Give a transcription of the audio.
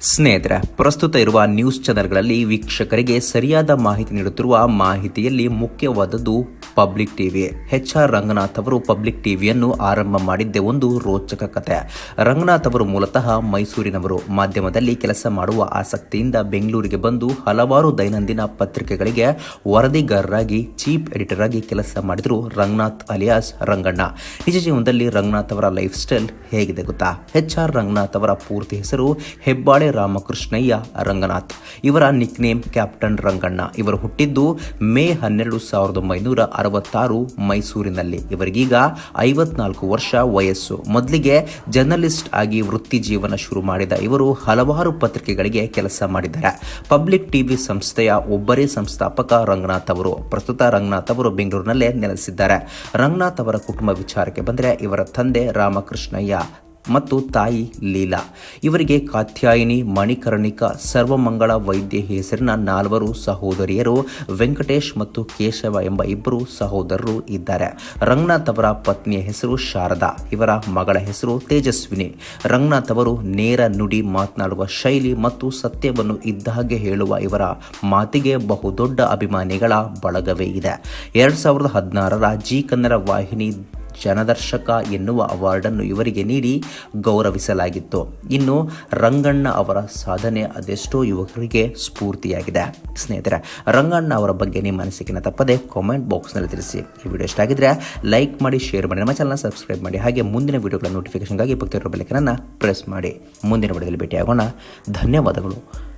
ಸ್ನೇಹಿತರೆ ಪ್ರಸ್ತುತ ಇರುವ ನ್ಯೂಸ್ ಚಾನೆಲ್ಗಳಲ್ಲಿ ವೀಕ್ಷಕರಿಗೆ ಸರಿಯಾದ ಮಾಹಿತಿ ನೀಡುತ್ತಿರುವ ಮಾಹಿತಿಯಲ್ಲಿ ಮುಖ್ಯವಾದದ್ದು public TV. H R Ranganath ಅವರು ಪಬ್ಲಿಕ್ ಟಿವಿಯನ್ನು ಆರಂಭ ಮಾಡಿದ್ದೇ ಒಂದು ರೋಚಕ ಕತೆ. ರಂಗನಾಥ್ ಅವರು ಮೂಲತಃ ಮೈಸೂರಿನವರು. ಮಾಧ್ಯಮದಲ್ಲಿ ಕೆಲಸ ಮಾಡುವ ಆಸಕ್ತಿಯಿಂದ ಬೆಂಗಳೂರಿಗೆ ಬಂದು ಹಲವಾರು ದೈನಂದಿನ ಪತ್ರಿಕೆಗಳಿಗೆ ವರದಿಗಾರರಾಗಿ ಚೀಫ್ ಎಡಿಟರ್ ಆಗಿ ಕೆಲಸ ಮಾಡಿದರು ರಂಗನಾಥ್ ಅಲಿಯಾಸ್ ರಂಗಣ್ಣ. ನಿಜ ಜೀವನದಲ್ಲಿ ರಂಗನಾಥ್ ಅವರ ಲೈಫ್ ಸ್ಟೈಲ್ ಹೇಗಿದೆ ಗೊತ್ತಾ? ಎಚ್ ಆರ್ ರಂಗನಾಥ್ ಅವರ ಪೂರ್ತಿ ಹೆಸರು ಹೆಬ್ಬಾಳೆ ರಾಮಕೃಷ್ಣಯ್ಯ ರಂಗನಾಥ್. ಇವರ ನಿಕ್ ನೇಮ್ ಕ್ಯಾಪ್ಟನ್ ರಂಗಣ್ಣ. ಇವರು ಹುಟ್ಟಿದ್ದು ಮೇ ಹನ್ನೆರಡು ಸಾವಿರದ ಒಂಬೈನೂರ ಅರವತ್ತಾರು ಮೈಸೂರಿನಲ್ಲಿ. ಇವರಿಗೀಗ ಐವತ್ನಾಲ್ಕು ವರ್ಷ ವಯಸ್ಸು. ಮೊದಲಿಗೆ ಜರ್ನಲಿಸ್ಟ್ ಆಗಿ ವೃತ್ತಿ ಜೀವನ ಶುರು ಮಾಡಿದ ಇವರು ಹಲವಾರು ಪತ್ರಿಕೆಗಳಿಗೆ ಕೆಲಸ ಮಾಡಿದ್ದಾರೆ. ಪಬ್ಲಿಕ್ ಟಿವಿ ಸಂಸ್ಥೆಯ ಒಬ್ಬರೇ ಸಂಸ್ಥಾಪಕ ರಂಗನಾಥ್ ಅವರು, ಪ್ರಸ್ತುತ ರಂಗನಾಥ್ ಅವರು ಬೆಂಗಳೂರಿನಲ್ಲೇ ನೆಲೆಸಿದ್ದಾರೆ. ರಂಗನಾಥ್ ಅವರ ಕುಟುಂಬ ವಿಚಾರಕ್ಕೆ ಬಂದರೆ ಇವರ ತಂದೆ ರಾಮಕೃಷ್ಣಯ್ಯ ಮತ್ತು ತಾಯಿ ಲೀಲಾ. ಇವರಿಗೆ ಕಾತ್ಯಾಯಿನಿ, ಮಣಿಕರ್ಣಿಕ, ಸರ್ವಮಂಗಳ ವೈದ್ಯ ಹೆಸರಿನ ನಾಲ್ವರು ಸಹೋದರಿಯರು ವೆಂಕಟೇಶ್ ಮತ್ತು ಕೇಶವ ಎಂಬ ಇಬ್ಬರು ಸಹೋದರರು ಇದ್ದಾರೆ. ರಂಗನಾಥ್ ಅವರ ಪತ್ನಿಯ ಹೆಸರು ಶಾರದಾ, ಇವರ ಮಗಳ ಹೆಸರು ತೇಜಸ್ವಿನಿ. ರಂಗನಾಥ್ ಅವರು ನೇರ ನುಡಿ ಮಾತನಾಡುವ ಶೈಲಿ ಮತ್ತು ಸತ್ಯವನ್ನು ಇದ್ದ ಹಾಗೆ ಹೇಳುವ ಇವರ ಮಾತಿಗೆ ಬಹುದೊಡ್ಡ ಅಭಿಮಾನಿಗಳ ಬಳಗವೇ ಇದೆ. ಎರಡು ಸಾವಿರದ ಹದಿನಾರರ ಜಿ ಕನ್ನಡ ವಾಹಿನಿ ಜನದರ್ಶಕ ಎನ್ನುವ ಅವಾರ್ಡನ್ನು ಇವರಿಗೆ ನೀಡಿ ಗೌರವಿಸಲಾಗಿತ್ತು. ಇನ್ನು ರಂಗಣ್ಣ ಅವರ ಸಾಧನೆ ಅದೆಷ್ಟೋ ಯುವಕರಿಗೆ ಸ್ಫೂರ್ತಿಯಾಗಿದೆ. ಸ್ನೇಹಿತರೆ, ರಂಗಣ್ಣ ಅವರ ಬಗ್ಗೆ ನಿಮ್ಮ ಅನಿಸಿಕೆನ ತಪ್ಪದೆ ಕಾಮೆಂಟ್ ಬಾಕ್ಸ್ನಲ್ಲಿ ತಿಳಿಸಿ. ಈ ವಿಡಿಯೋ ಇಷ್ಟ ಆಗಿದ್ರೆ ಲೈಕ್ ಮಾಡಿ ಶೇರ್ ಮಾಡಿ, ನಮ್ಮ ಚಾನಲ್ನ ಸಬ್ಸ್ಕ್ರೈಬ್ ಮಾಡಿ. ಹಾಗೆ ಮುಂದಿನ ವಿಡಿಯೋಗಳ ನೋಟಿಫಿಕೇಶನ್ಗಾಗಿ ಪಕ್ಕದಲ್ಲಿರೋ ಬೆಲಕನನ್ನು ಪ್ರೆಸ್ ಮಾಡಿ. ಮುಂದಿನ ವಿಡಿಯೋದಲ್ಲಿ ಭೇಟಿಯಾಗೋಣ. ಧನ್ಯವಾದಗಳು.